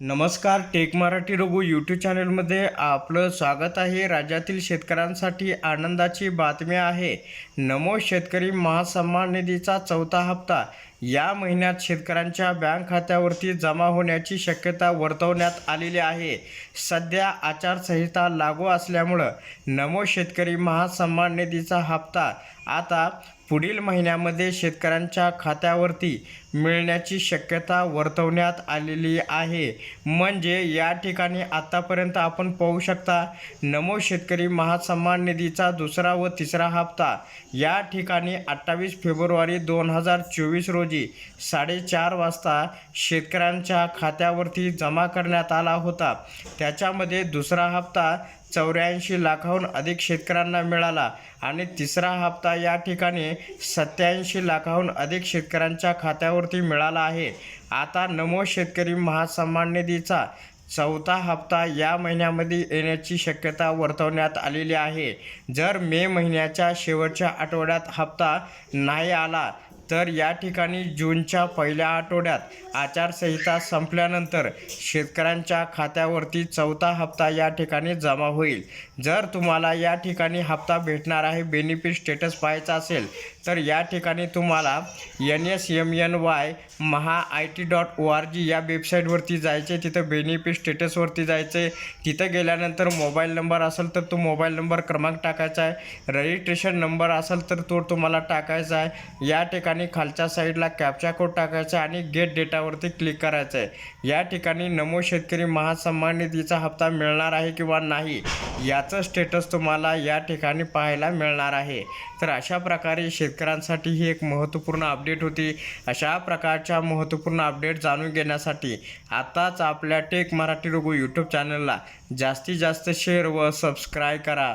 नमस्कार take Marathi Raghu YouTube चॅनलमध्ये आपलं स्वागत आहे. राज्यातील शेतकऱ्यांसाठी आनंदाची बातमी आहे. नमो शेतकरी महासन्मान निधीचा चौथा हप्ता. या महिन्यात शेतकऱ्यांच्या बँक खात्यावरती जमा होण्याची शक्यता वर्तवण्यात आलेली आहे. सध्या आचारसंहिता लागू असल्यामुळं नमो शेतकरी महासन्मान निधीचा हप्ता आता पुढील महिन्यामध्ये शेतकऱ्यांच्या खात्यावरती मिळण्याची शक्यता वर्तवण्यात आलेली आहे. म्हणजे या ठिकाणी आत्तापर्यंत आपण पाहू शकता नमो शेतकरी महासन्मान निधीचा दुसरा व तिसरा हप्ता या ठिकाणी अठ्ठावीस फेब्रुवारी दोन हजार चोवीस रोजी साडेचार वाजता शेतकऱ्यांच्या खात्यावरती जमा करण्यात आला होता. त्याच्यामध्ये दुसरा हप्ता चौऱ्याऐंशी लाखाहून अधिक शेतकऱ्यांना मिळाला आणि तिसरा हप्ता या ठिकाणी सत्याऐंशी लाखाहून अधिक शेतकऱ्यांच्या खात्यावरती मिळाला आहे. आता नमो शेतकरी महासन्मान निधीचा चौथा हप्ता या महिन्यामध्ये येण्याची शक्यता वर्तवण्यात आलेली आहे. जर मे महिन्याच्या शेवटच्या आठवड्यात हप्ता नाही आला तर या ठिकाणी जूनच्या पहिल्या आठवड्यात आचारसंहिता संपल्यानंतर शेतकऱ्यांच्या खात्यावरती चौथा हप्ता या ठिकाणी जमा होईल. जर तुम्हाला या ठिकाणी हप्ता भेटणार आहे बेनिफिट स्टेटस पाहायचा असेल तर या ठिकाणी तुम्हाला N S M N Y Maha I T dot O R G या वेबसाईटवरती जायचे तिथं बेनिफिट स्टेटसवरती जायचे. तिथं गेल्यानंतर मोबाईल नंबर असेल तर तो मोबाईल नंबर क्रमांक टाकायचा आहे. रजिस्ट्रेशन नंबर असेल तर तो तुम्हाला टाकायचा आहे. या ठिकाणी खालच्या साईडला कॅप्चा कोड टाकायचा आणि गेट डेटावरती क्लिक करायचं आहे या ठिकाणी नमो शेतकरी महासन्मान निधीचा हप्ता मिळणार आहे किंवा नाही याचं स्टेटस तुम्हाला या ठिकाणी पाहायला मिळणार आहे. तर अशा प्रकारे शेतकऱ्यांसाठी ही एक महत्त्वपूर्ण अपडेट होती. अशा प्रकारच्या महत्त्वपूर्ण अपडेट जाणून घेण्यासाठी आताच आपल्या टेक मराठी रुगू यूट्यूब चॅनलला जास्तीत जास्त शेअर व सबस्क्राईब करा.